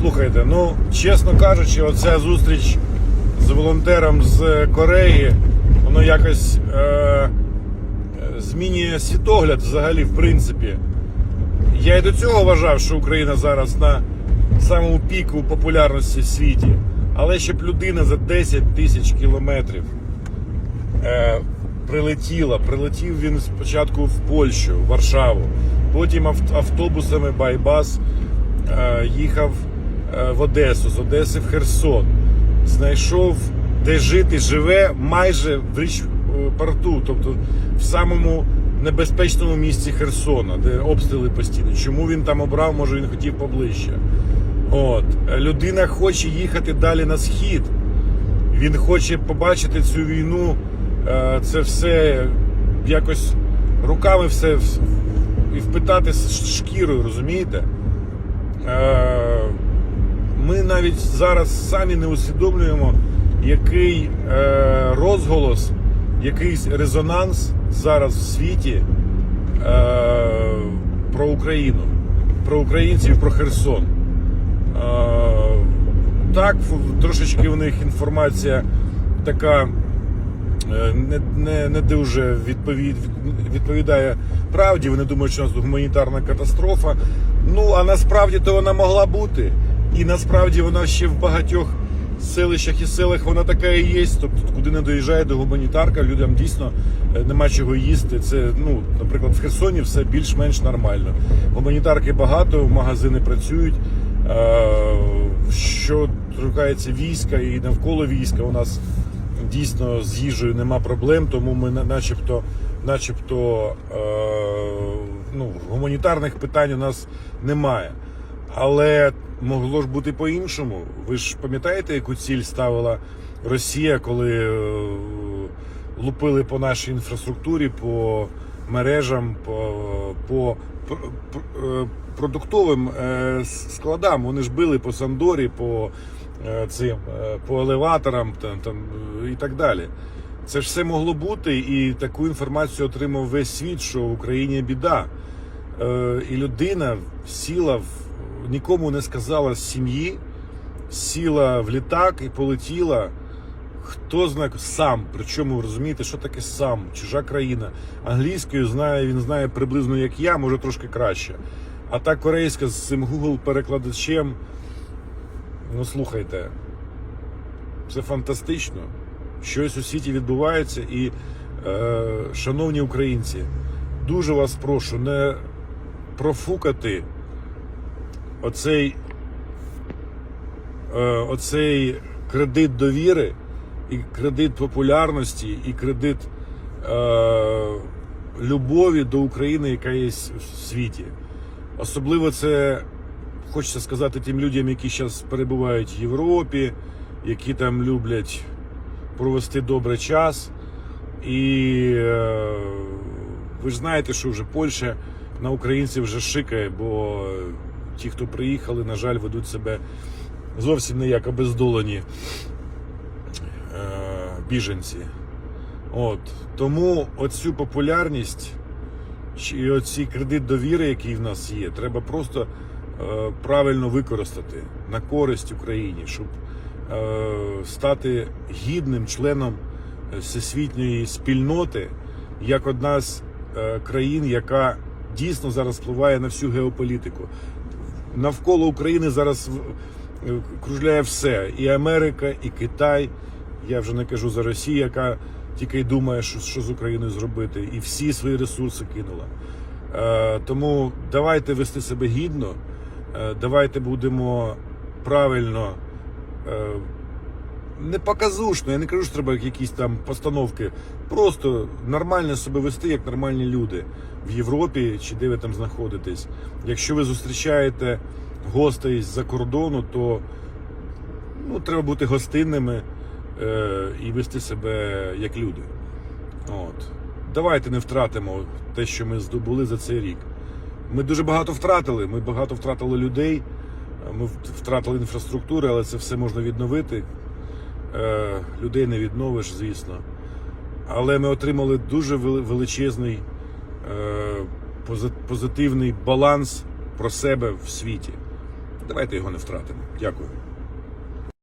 Слухайте, ну чесно кажучи, оця зустріч з волонтером з Кореї, воно якось е, е, змінює світогляд взагалі, в принципі. Я і до цього вважав, що Україна зараз на самому піку популярності в світі. Але щоб людина за 10 тисяч кілометрів е, прилетіла. Прилетів він спочатку в Польщу, в Варшаву, потім автобусами Байбас е, їхав е, в Одесу, з Одеси в Херсон. Знайшов, де жити, живе майже в річ е, порту, тобто в самому небезпечному місці Херсона, де обстріли постійно. Чому він там обрав, може він хотів поближче. От. Е, Людина хоче їхати далі на схід. Він хоче побачити цю війну, е, це все якось руками все і впитати з шкірою, розумієте? Ми навіть зараз самі не усвідомлюємо, який е, розголос, який резонанс зараз в світі е, про Україну, про українців, про Херсон. Е, Так, трошечки в них інформація така е, не, не, не дуже відповід, відповідає правді. Вони думають, що у нас гуманітарна катастрофа. Ну а насправді то вона могла бути. І насправді вона ще в багатьох селищах і селах вона така і є. Тобто, куди не доїжджає до гуманітарка, людям дійсно е, нема чого їсти. Це, ну, наприклад, в Херсоні все більш-менш нормально. Гуманітарки багато, магазини працюють. Е, Що торкається війська і навколо війська, у нас дійсно з їжею нема проблем, тому ми начебто, начебто е, ну, гуманітарних питань у нас немає. Але могло ж бути по-іншому. Ви ж пам'ятаєте, яку ціль ставила Росія, коли е, лупили по нашій інфраструктурі, по мережам, по, по е, продуктовим е, складам. Вони ж били по Сандорі, по цим, по елеваторам там, там, і так далі. Це ж все могло бути, і таку інформацію отримав весь світ, що в Україні біда. І людина сіла в нікому не сказала з сім'ї, сіла в літак і полетіла. Хто знає сам, причому розумієте, що таке сам, чужа країна. Англійською знає, він знає приблизно як я, може трошки краще. А та корейська з цим Google перекладачем. Ну слухайте, це фантастично. Щось у світі відбувається, і, е, шановні українці, дуже вас прошу не профукати оцей, е, оцей кредит довіри, і кредит популярності, і кредит е, любові до України, яка є в світі. Особливо це хочеться сказати тим людям, які зараз перебувають в Європі, які там люблять провести добрий час. І е, ви ж знаєте, що вже Польща на українців вже шикає, бо ті, хто приїхали, на жаль, ведуть себе зовсім не як обездолені е, біженці. От. Тому оцю популярність і оцей кредит довіри, який в нас є, треба просто е, правильно використати на користь Україні, щоб е, стати гідним членом всесвітньої спільноти, як одна з е, країн, яка дійсно зараз впливає на всю геополітику. Навколо України зараз е, кружляє все: і Америка, і Китай. Я вже не кажу за Росію, яка тільки й думає, що, що з Україною зробити, і всі свої ресурси кинула. Е, тому давайте вести себе гідно, е, давайте будемо правильно. Е, не показушно, я не кажу, що треба якісь там постановки. Просто нормально себе вести, як нормальні люди в Європі чи де ви там знаходитесь. Якщо ви зустрічаєте гостей з-за кордону, то ну, треба бути гостинними е, і вести себе як люди. От. Давайте не втратимо те, що ми здобули за цей рік. Ми дуже багато втратили. Ми багато втратили людей, ми втратили інфраструктури, але це все можна відновити. Е, людей не відновиш, звісно. Але ми отримали дуже величезний е, позитивний баланс про себе в світі. Давайте його не втратимо. Дякую.